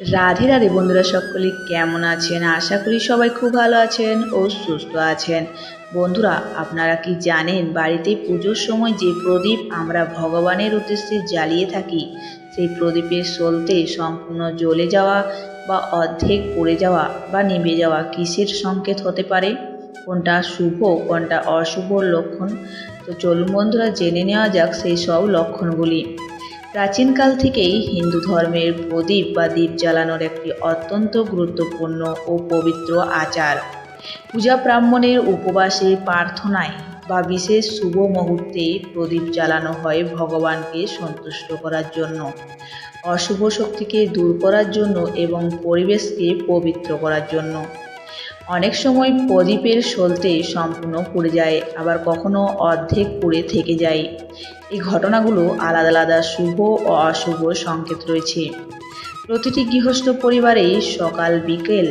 রাধে রাধে বন্ধুরা সকলে কেমন আছেন? আশা করি সবাই খুব ভালো আছেন ও সুস্থ আছেন। বন্ধুরা, আপনারা কি জানেন বাড়িতে পুজোর সময় যে প্রদীপ আমরা ভগবানের উদ্দেশ্যে জ্বালিয়ে থাকি, সেই প্রদীপের সলতে সম্পূর্ণ জ্বলে যাওয়া বা অর্ধেক পড়ে যাওয়া বা নিভে যাওয়া কিসের সংকেত হতে পারে? কোনটা শুভ, কোনটা অশুভ লক্ষণ? তো চলুন বন্ধুরা, জেনে নেওয়া যাক সেই সব লক্ষণগুলি। প্রাচীনকাল থেকেই হিন্দু ধর্মের প্রদীপ বা দীপ জ্বালানোর একটি অত্যন্ত গুরুত্বপূর্ণ ও পবিত্র আচার। পূজা ব্রাহ্মণের উপবাসে প্রার্থনায় বা বিশেষ শুভ মুহূর্তে প্রদীপ জ্বালানো হয় ভগবানকে সন্তুষ্ট করার জন্য, অশুভ শক্তিকে দূর করার জন্য এবং পরিবেশকে পবিত্র করার জন্য। অনেক সময় প্রদীপের সলতে সম্পূর্ণ পুড়ে যায়, আবার কখনো অর্ধেক পুড়ে থেকে যায়। এই ঘটনাগুলো আলাদা আলাদা শুভ ও অশুভ সংকেত রয়েছে। প্রতিটি গৃহস্থ পরিবারে সকাল, বিকেল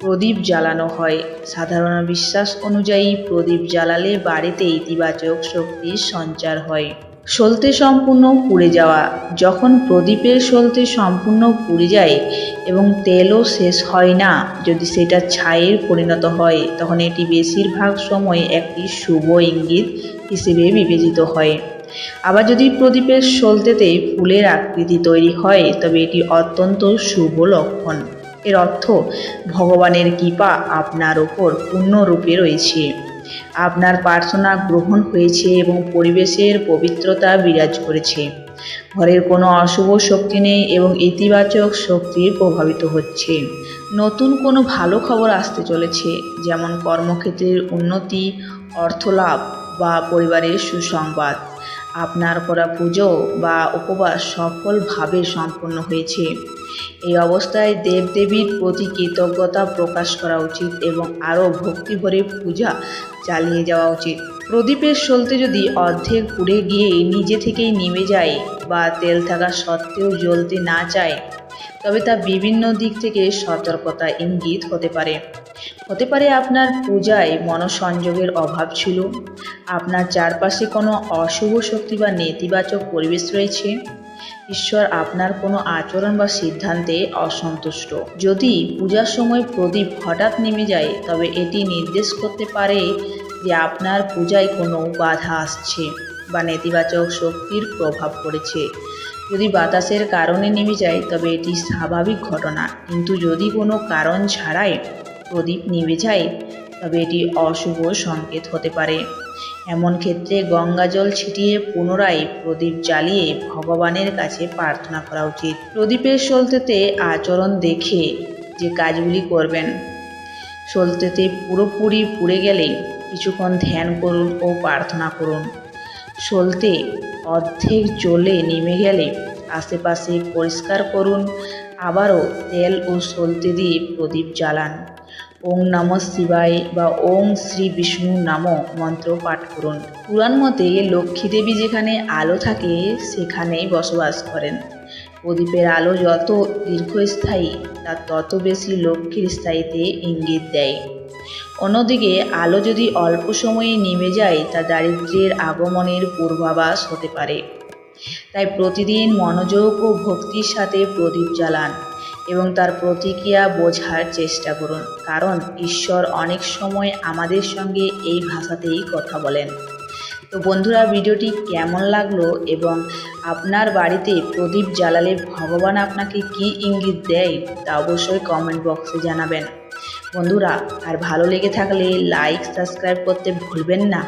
প্রদীপ জ্বালানো হয়। সাধারণ বিশ্বাস অনুযায়ী প্রদীপ জ্বালালে বাড়িতে ইতিবাচক শক্তির সঞ্চার হয়। সলতে সম্পূর্ণ পুড়ে যাওয়া। যখন প্রদীপের সলতে সম্পূর্ণ পুড়ে যায় এবং তেলও শেষ হয় না, যদি সেটা ছাইয়ের পরিণত হয়, তখন এটি বেশিরভাগ সময় একটি শুভ ইঙ্গিত হিসেবে বিবেচিত হয়। আবার যদি প্রদীপের সলতেতে ফুলের আকৃতি তৈরি হয়, তবে এটি অত্যন্ত শুভ লক্ষণ। এর অর্থ, ভগবানের কৃপা আপনার ওপর পূর্ণরূপে রয়েছে। আপনার প্রার্থনা গ্রহণ হয়েছে এবং পরিবেশের পবিত্রতা বিরাজ করেছে। ঘরের কোনো অশুভ শক্তি নেই এবং ইতিবাচক শক্তি প্রভাবিত হচ্ছে। নতুন কোনো ভালো খবর আসতে চলেছে, যেমন কর্মক্ষেত্রের উন্নতি, অর্থলাভ বা পরিবারের সুসংবাদ। আপনার করা পুজো বা উপবাস সফলভাবে সম্পন্ন হয়েছে। এই অবস্থায় দেবদেবীর প্রতি কৃতজ্ঞতা প্রকাশ করা উচিত এবং আরও ভক্তিভরে পূজা চালিয়ে যাওয়া উচিত। প্রদীপের সলতে যদি অর্ধেক পুড়ে গিয়ে নিজে থেকেই নেমে যায় বা তেল থাকা সত্ত্বেও জ্বলতে না চায়, তবে তা বিভিন্ন দিক থেকে সতর্কতা ইঙ্গিত হতে পারে। হতে পারে আপনার পূজায় মনসংযোগের অভাব ছিল, আপনার চারপাশে কোনো অশুভ শক্তি বা নেতিবাচক পরিবেশ রয়েছে ঈশ্বর আপনার কোনো আচরণ বা সিদ্ধান্তে অসন্তুষ্ট। যদি পূজার সময় প্রদীপ হঠাৎ নেমে যায়, তবে এটি নির্দেশ করতে পারে যে আপনার পূজায় কোনো বাধা আসছে বা নেতিবাচক শক্তির প্রভাব পড়েছে। যদি বাতাসের কারণে নেমে যায়, তবে এটি স্বাভাবিক ঘটনা। কিন্তু যদি কোনো কারণ ছাড়াই প্রদীপ নিভে যায় তবে এটি অশুভ সংকেত হতে পারে। এমন ক্ষেত্রে গঙ্গা জল ছিটিয়ে পুনরায় প্রদীপ জ্বালিয়ে ভগবানের কাছে প্রার্থনা করা উচিত। প্রদীপের সলতেতে আচরণ দেখে যে কাজগুলি করবেন সলতেতে পুরোপুরি পুড়ে গেলে কিছুক্ষণ ধ্যান করুন ও প্রার্থনা করুন। সলতে অর্ধেক জ্বলে নেমে গেলে আশেপাশে পরিষ্কার করুন, আবারও তেল ও সলতে দিয়ে প্রদীপ জ্বালান। ওং নম শিবায় বা ওং শ্রী বিষ্ণু নাম মন্ত্র পাঠ করুন। পুরাণ মতে লক্ষ্মী দেবী যেখানে আলো থাকে, সেখানেই বসবাস করেন। প্রদীপের আলো যত দীর্ঘস্থায়ী, তা তত বেশি লক্ষ্মীর স্থায়ীতে ইঙ্গিত দেয়। অন্যদিকে আলো যদি অল্প সময়ে নেমে যায়, তা দারিদ্র্যের আগমনের পূর্বাভাস হতে পারে। তাই প্রতিদিন মনোযোগ ও ভক্তির সাথে প্রদীপ জ্বালান। এবং তার প্রতিক্রিয়া বোঝার চেষ্টা করুন। কারণ ঈশ্বর অনেক সময় আমাদের সঙ্গে এই ভাষাতেই কথা বলেন। তো বন্ধুরা, ভিডিওটি কেমন লাগল এবং আপনার বাড়িতে প্রদীপ জ্বালালে ভগবান আপনাকে কি ইঙ্গিত দেয় তা অবশ্যই কমেন্ট বক্সে জানাবেন। বন্ধুরা, আর ভালো লেগে থাকলে লাইক সাবস্ক্রাইব করতে ভুলবেন না।